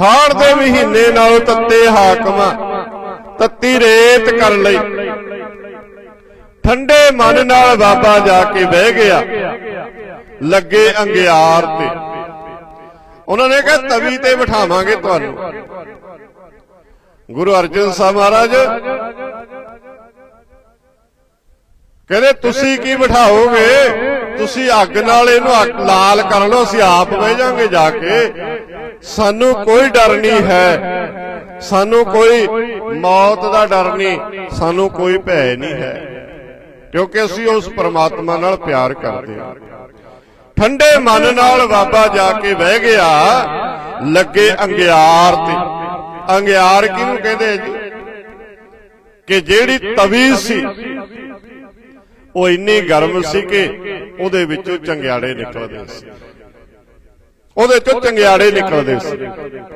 ਹਾੜ ਦੇ ਮਹੀਨੇ ਨਾਲ ਤੱਤੇ ਹਾਕਮਾਂ, ਤੱਤੀ ਰੇਤ ਕਰ ਲਈ। ਠੰਡੇ ਮਨ ਨਾਲ ਬਾਬਾ ਜਾ ਕੇ ਬਹਿ ਗਿਆ। ਲੱਗੇ ਅੰਗਿਆਰ ਤੇ। ਉਹਨਾਂ ਨੇ ਕਿਹਾ, ਤਵੀ ਤੇ ਬਿਠਾਵਾਂਗੇ ਤੁਹਾਨੂੰ। ਗੁਰੂ ਅਰਜਨ ਸਾਹਿਬ ਮਹਾਰਾਜ ਕਹਿੰਦੇ, ਤੁਸੀਂ ਕੀ ਬਿਠਾਓਗੇ? ਤੁਸੀਂ ਅੱਗ ਨਾਲ ਇਹਨੂੰ ਅੱਗ ਲਾਲ ਕਰ ਲਓ, ਅਸੀਂ ਆਪ ਬਹਿ ਜਾਾਂਗੇ ਜਾ ਕੇ। ਸਾਨੂੰ ਕੋਈ ਡਰ ਨਹੀਂ ਹੈ। ਸਾਨੂੰ ਕੋਈ ਮੌਤ ਦਾ ਡਰ ਨਹੀਂ। ਸਾਨੂੰ ਕੋਈ ਭੈ ਨਹੀਂ ਹੈ। ਕਿਉਂਕਿ ਅਸੀਂ ਉਸ ਪਰਮਾਤਮਾ ਨਾਲ ਪਿਆਰ ਕਰਦੇ ਹਾਂ। ਠੰਡੇ ਮਨ ਨਾਲ ਬਾਬਾ ਜਾ ਕੇ ਬਹਿ ਗਿਆ। ਲੱਗੇ ਅੰਗਿਆਰ ਤੇ। ਅੰਗਿਆਰ ਕਿਹਨੂੰ ਕਹਿੰਦੇ ਜੀ? ਕਿ ਜਿਹੜੀ ਤਵੀ ਸੀ ਉਹ ਇੰਨੀ ਗਰਮ ਸੀ ਕਿ ਉਹਦੇ ਵਿੱਚੋਂ ਚੰਗਿਆੜੇ ਨਿਕਲਦੇ ਸੀ। ਉਹਦੇ ਚੋਂ ਚੰਗਿਆੜੇ ਨਿਕਲਦੇ ਸੀ।